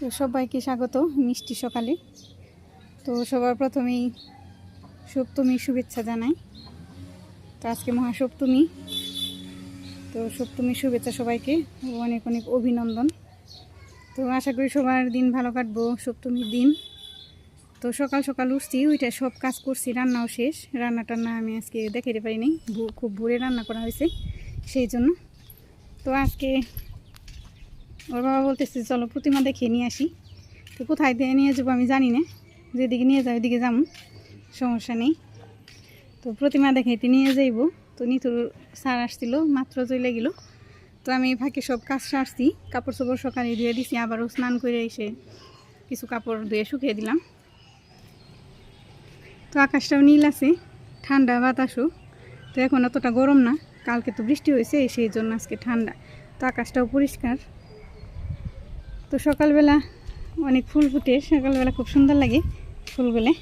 তো সবাইকে স্বাগত, মিষ্টি সকালে। তো সবার প্রথমেই সপ্তমী শুভেচ্ছা জানাই। তো আজকে মহাসপ্তমী। তো সপ্তমী শুভেচ্ছা সবাইকে অনেক অনেক অভিনন্দন। তো আশা করি সবার দিন ভালো কাটবো, সপ্তমীর দিন। তো সকাল সকাল উঠছি, ওইটা সব কাজ করছি, রান্নাও শেষ। রান্না টান্না আমি আজকে দেখাতে পারিনি খুব ভোরে রান্না করা হয়েছে, সেই জন্য। তো আজকে ওর বাবা বলতেছে, চলো প্রতিমা দেখে নিয়ে আসি। তো কোথায় দিয়ে নিয়ে যাব আমি জানি না। যেদিকে নিয়ে যাব ওইদিকে যাব সমস্যা নেই। তো প্রতিমা দেখাইতে নিয়ে যাইব। তো নিতুর সার আসছিল, মাত্র চলে গেল। তো আমি ফাঁকে সব কাজ সারছি কাপড় চোপড় সকালে ধুয়ে দিছি, আবারও স্নান করে এসে কিছু কাপড় ধুয়ে শুকিয়ে দিলাম। তো আকাশটাও নীল আছে, ঠান্ডা বাতাসও। তো এখন অতটা গরম না, কালকে তো বৃষ্টি হয়েছে, সেই জন্য আজকে ঠান্ডা। তো আকাশটাও পরিষ্কার। তো সকালবেলা অনেক ফুল ফুটে, সকালবেলা খুব সুন্দর লাগে ফুলগুলো।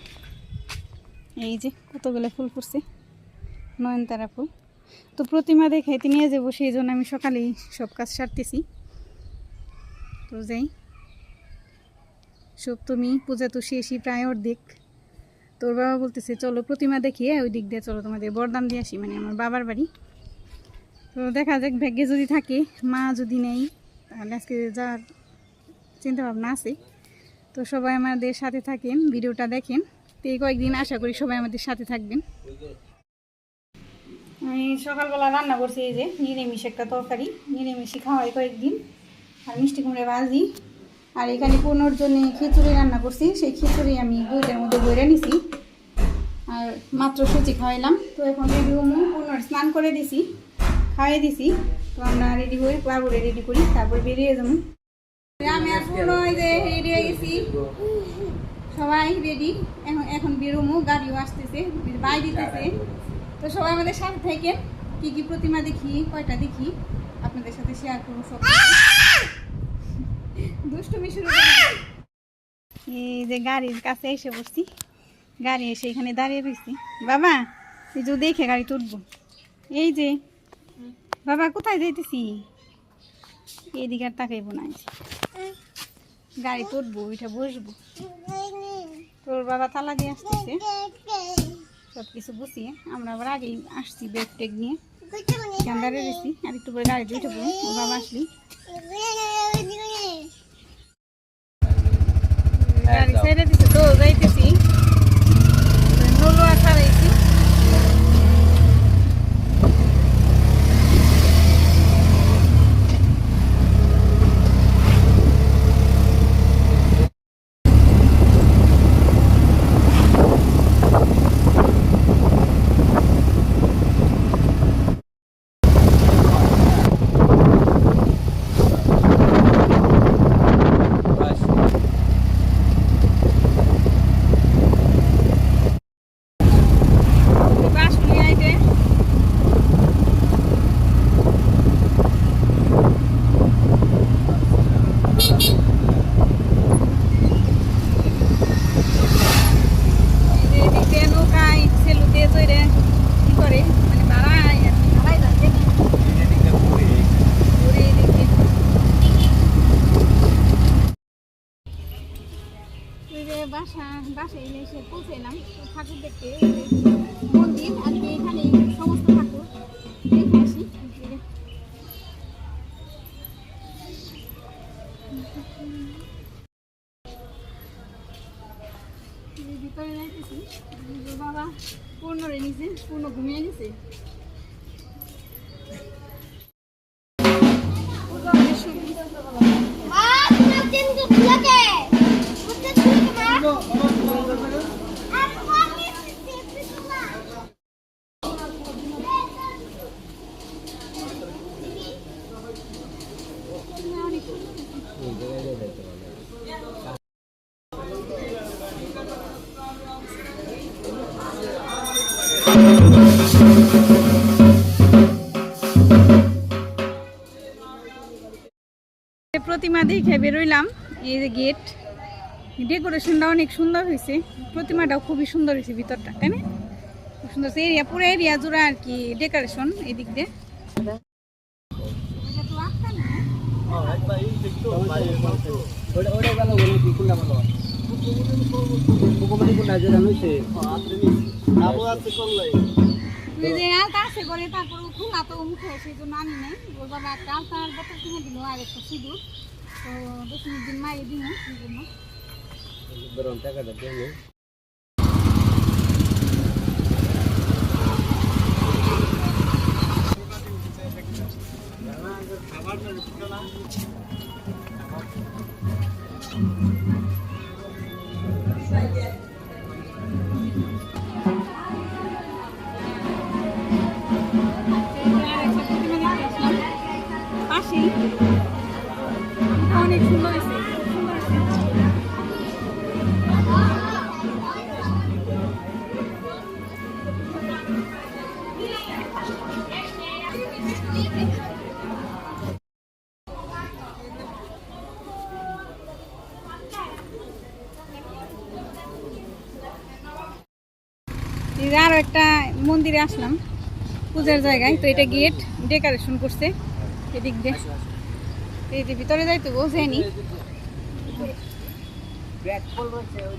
এই যে কতগুলো ফুল ফুটছে, নয়নতারা ফুল। তো প্রতিমা দেখাইতে নিয়ে যাব, সেই জন্য আমি সকালেই সব কাজ সারতেছি। তো যাই। সপ্তমী পূজা তো শেষই, প্রায় অর্ধেক। তোর বাবা বলতেছে, চলো প্রতিমা দেখিয়ে ওই দিক দিয়ে চলো, তোমাদের বরদাম দিয়ে আসি। মানে আমার বাবার বাড়ি। তো দেখা যাক, ভাগ্যে যদি থাকে, মা যদি নেই, তাহলে আজকে যাওয়ার চিন্তা ভাবনা আছে। তো সবাই আমাদের সাথে থাকেন, ভিডিওটা দেখেন। তো এই কয়েকদিন আশা করি সবাই আমাদের সাথে থাকবেন। আমি সকালবেলা রান্না করছি এই যে, নিরামিষ একটা তরকারি। নিরামিষই খাওয়াই কয়েকদিন। আর মিষ্টি কুমড়ে ভাজি। আর এখানে পনেরোর জন্য খিচুড়ি রান্না করছি। সেই খিচুড়ি আমি দুইটার মধ্যে বইরে নিছি। আর মাত্র সুচি খাওয়াইলাম। তো এখন রেডি হমু পুনর স্নান করে দিছি, খাওয়াই দিছি। তো আমরা রেডি হই বাবুরে রেডি করি, তারপর বেরিয়ে যাব। আমি আর পুরো রেডি হয়ে গেছি। সবাই রেডি এখন এখন বেরোমু, গাড়িও আসতেছে, বাই দিতেছে। তো সবাই আমাদের সাথে থেকে কি কি প্রতিমা দেখি, কয়টা দেখি, আপনাদের সাথে শেয়ার করব সব। দুষ্টুমি শুরু এই যে গাড়ির কাছে এসে বসছি গাড়ি এসে এখানে দাঁড়িয়ে রয়েছি। বাবা, এই যে দেখে গাড়ি তুলবো। এই যে, বাবা, কোথায় যাইতেছি? এইদিকে আর তাকাইবো না গাড়ি তুলবো ওইটা বসবো। তোর বাবা তালা দিয়ে আসতেছে। সব কিছু গুছিয়ে আমরা আবার আগেই আসছি ব্যাগ ট্যাগ নিয়ে। ক্যান্ডারে দাঁড়িয়ে আর একটু পরে গাড়ি উঠে পড়ব ওর বাবা আসলি। গাড়ি ছেড়ে দিছে তো যাইতেছি নলুয়া ছাড়াইছি বাস নিয়ে আইতে এই যে এদিক দিয়ে নৌকায় সেলু দিয়ে চড়ে কি করে মানে বাড়ায় আর কি, বাড়ায় যাচ্ছে ঘুরে এদিক দিয়ে। ওই যে বাসা বাসায় এসে পৌঁছাইলাম তো ঠাকুর দেখতে এই যে মন্দির আর কি এখানে সমস্ত ঠাকুর দেখে আসি এই যে এই যে ভিতরে যাইতেছি বাবা পূর্ণ রে নিছে পূর্ণ ঘুমিয়ে গেছে প্রতিমা দেখে বেরোইলাম। এই যে গেট, ডেকোরেশনটা অনেক সুন্দর হয়েছে প্রতিমাটাও খুবই সুন্দর হয়েছে ভিতরটা, তাই না? খুব সুন্দর এরিয়া, পুরো এরিয়া জুড়ে আর কি ডেকোরেশন এই দিক দিয়ে। ওটা আলতা আছে করে তারপর খোলা তো মুখে সেই জন্য আনি নাই। ওর বাবা একটা আলতার বোতল কিনে দিল আর একটা সিঁদুর। তো দশ মিনিট দিন মাইয়ে দিন সেই জন্য। টাকাটা দিয়ে পাশেই আরও একটা মন্দিরে আসলাম পূজার জায়গায়। তো এটা গেট ডেকোরেশন করছে। এদিক দিয়ে। তো এই যে ভিতরে যাইতে বোঝেনি ব্যাগ ফুল রয়েছে ওই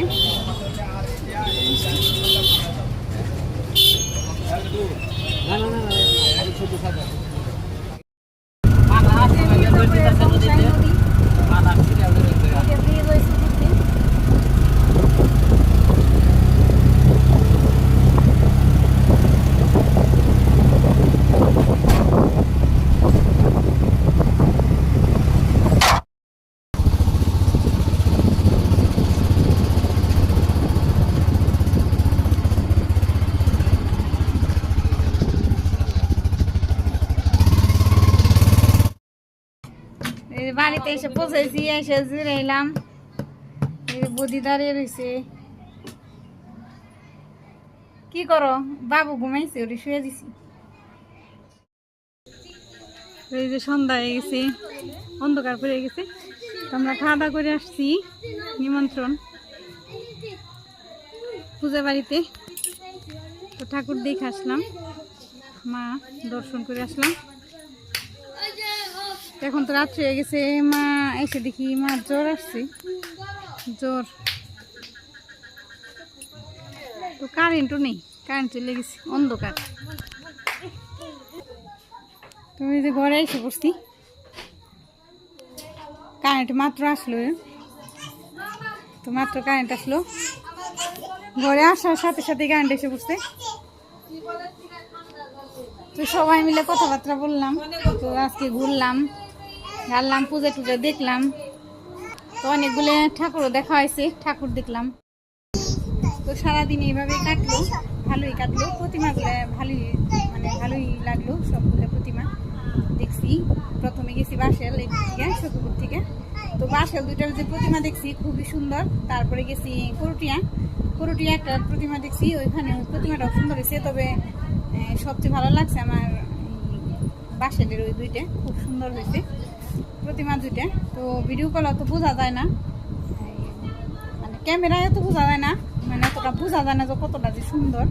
থেকে না না না আমি ছোট সাজা মির্জাপুরে সমসাই নদী থেকে ব্রিজ হয়েছে দেখতে। এই যে বাড়িতে এসে পৌঁছেছি, এসে জিরে এলাম এই যে বদি দাঁড়িয়ে রয়েছে কি করো? বাবু ঘুমাইছে ওটি শুয়ে দিছি। এই যে সন্ধ্যা হয়ে গেছে, অন্ধকার পড়ে গেছে। আমরা খাওয়া দাওয়া করে আসছি, নিমন্ত্রণ। পূজা বাড়িতে। তো ঠাকুর দেখে আসলাম, মা দর্শন করে আসলাম। এখন তো রাত্রি হয়ে গেছে, মা এসে দেখি মা জ্বর আসছে। জ্বর। তো কারেন্টও নেই কারেন্ট চলে গেছে, অন্ধকার। তুমি যে ঘরে এসে পড়ছি। কারেন্ট মাত্র আসলো। তো মাত্র কারেন্ট আসলো। ঘরে আসার সাথে সাথে কারেন্ট এসে পড়ছে। তো সবাই মিলে কথাবার্তা বললাম, তো আজকে ঘুরলাম। ঘাড়লাম পূজা টুজা দেখলাম। তো অনেকগুলো ঠাকুরও দেখা হয়েছে, ঠাকুর দেখলাম। তো সারাদিন এইভাবে কাটলো, ভালোই কাটলো। প্রতিমাগুলো ভালোই মানে ভালোই লাগল, সবগুলো প্রতিমা দেখছি। প্রথমে গেছি বাসেল থেকে, সখীপুর থেকে। তো বাসেল দুইটার যে প্রতিমা দেখছি, খুবই সুন্দর। তারপরে গেছি করুটিয়া। করুটিয়া একটা প্রতিমা দেখছি ওইখানে ওই প্রতিমাটাও সুন্দর হয়েছে। তবে সবচেয়ে ভালো লাগছে আমার বাসেলের ওই দুইটা, খুব সুন্দর হয়েছে। প্রতিমা দুইটা। তো ভিডিও কল অত বোঝা যায় না। মানে ক্যামেরায় তো বোঝা যায় না। মানে অতটা বোঝা যায় না যে কতটা যে সুন্দর।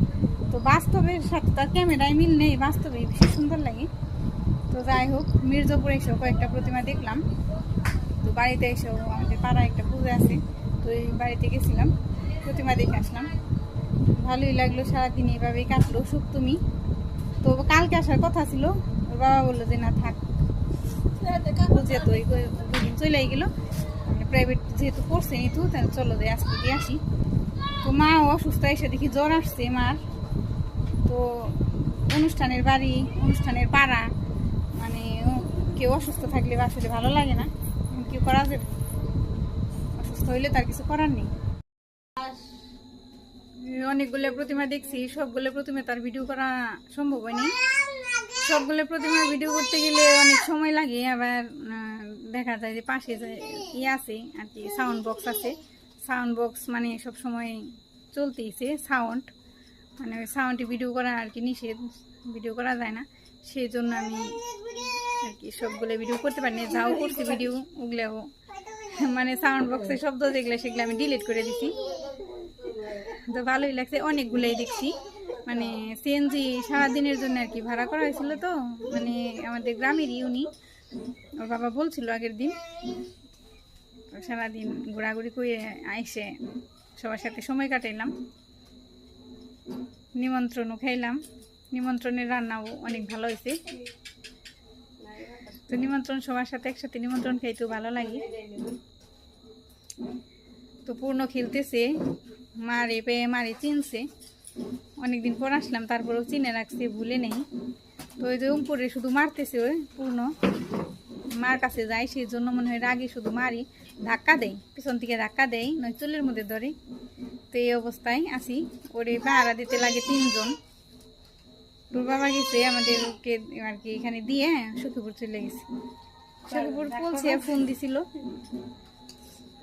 তো বাস্তবের সাথে তার ক্যামেরায় মিল নেই। বাস্তবে বেশি সুন্দর লাগে। তো যাই হোক, মির্জাপুরে এসেও কয়েকটা প্রতিমা দেখলাম। তো বাড়িতে এসেও আমাদের পাড়ায় একটা পুজো আছে। তো এই বাড়িতে গেছিলাম, প্রতিমা দেখে আসলাম। ভালোই লাগল সারাদিন এইভাবেই কাটলো। সপ্তমী তো কালকে আসার কথা ছিল। ওর বাবা বলল যে, না, থাক। যেহেতু এই দুদিন চলে গেল। প্রাইভেট যেহেতু পড়ছে নিতু তাহলে চলো যে আজকে দিয়ে আসি। তো মা অসুস্থ, এসে দেখি জ্বর আসছে মার। তো অনুষ্ঠানের বাড়ি, অনুষ্ঠানের পাড়া মানে কেউ অসুস্থ থাকলে আসলে ভালো লাগে না। কি করা যাবে? অসুস্থ হইলে তার কিছু করার নেই। অনেকগুলো প্রতিমা দেখছি, সবগুলো প্রতিমা তার ভিডিও করা সম্ভব হয়নি। সবগুলো প্রতিমার ভিডিও করতে গেলে অনেক সময় লাগে, আবার দেখা যায় যে পাশে ই আছে আর কি সাউন্ড বক্স আছে। সাউন্ড বক্স মানে সব সময় চলতেইছে সাউন্ড মানে ওই সাউন্ডে ভিডিও করা আর কি নিষেধ ভিডিও করা যায় না। সেই জন্য আমি আর কি সবগুলো ভিডিও করতে পারিনি, যাও করছি ভিডিও ওগুলোও। মানে সাউন্ড বক্সে শব্দ যেগুলো সেগুলো আমি ডিলিট করে দিছি। তো ভালোই লাগছে, অনেকগুলোই দেখছি। মানে সিএনজি সারাদিনের জন্য আর কি ভাড়া করা হয়েছিল তো মানে আমাদের গ্রামের উনি। ওর বাবা বলছিল আগের দিন সারাদিন ঘোরাঘুরি করে আইসে, সবার সাথে সময় কাটাইলাম। নিমন্ত্রণও খাইলাম। নিমন্ত্রণের রান্নাও অনেক ভালো হয়েছে। তো নিমন্ত্রণ সবার সাথে একসাথে নিমন্ত্রণ খাইতেও ভালো লাগে। তো পূর্ণ খেলতেছে, মারে পেয়ে মারে চিনছে। অনেকদিন পর আসলাম তারপরেও চিনে রাখছি ভুলে নেই। তো ওই যে উপরে শুধু মারতেছে ওই পূর্ণ। মার কাছে যাই সেই জন্য মনে হয় রাগে শুধু মারি। ধাক্কা দেয় পিছন থেকে ধাক্কা দেয় নয় চুলের মধ্যে ধরে। তো এই অবস্থায় আসি ওরে পাহারা দিতে লাগে তিনজন। তোর বাবা গেছে আমাদেরকে আর কি এখানে দিয়ে সখীপুর চলে গেছে। সখীপুর বলছে ফোন দিছিল।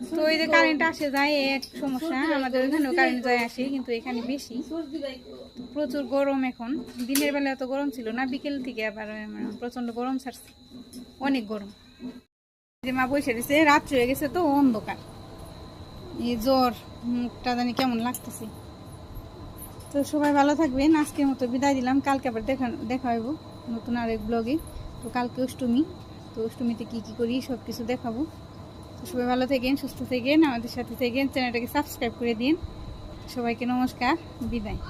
তো ওই যে কারেন্ট আসে যায়, এক সমস্যা, আমাদের ওইখানেও কারেন্ট যায়, আসে, কিন্তু এখানে বেশি। প্রচুর গরম এখন। দিনের বেলা এত গরম ছিল না, বিকেল থেকে আবার মানে প্রচণ্ড গরম ছাড়ছে। অনেক গরম। যে মা বসে দিছে রাত্রি হয়ে গেছে তো অন্ধকার। এই জ্বর, মুখটা জানি কেমন লাগতেছে। তো সবাই ভালো থাকবেন, আজকের মতো বিদায় দিলাম। কালকে আবার দেখা দেখা হইব নতুন আরেক ব্লগে তো কালকে অষ্টমী, তো অষ্টমীতে কি কি করি সব কিছু দেখাবো। সবাই ভালো থাকেন, সুস্থ থাকেন, আমাদের সাথে থাকেন, চ্যানেলটাকে সাবস্ক্রাইব করে দিন। সবাইকে নমস্কার, বিদায়।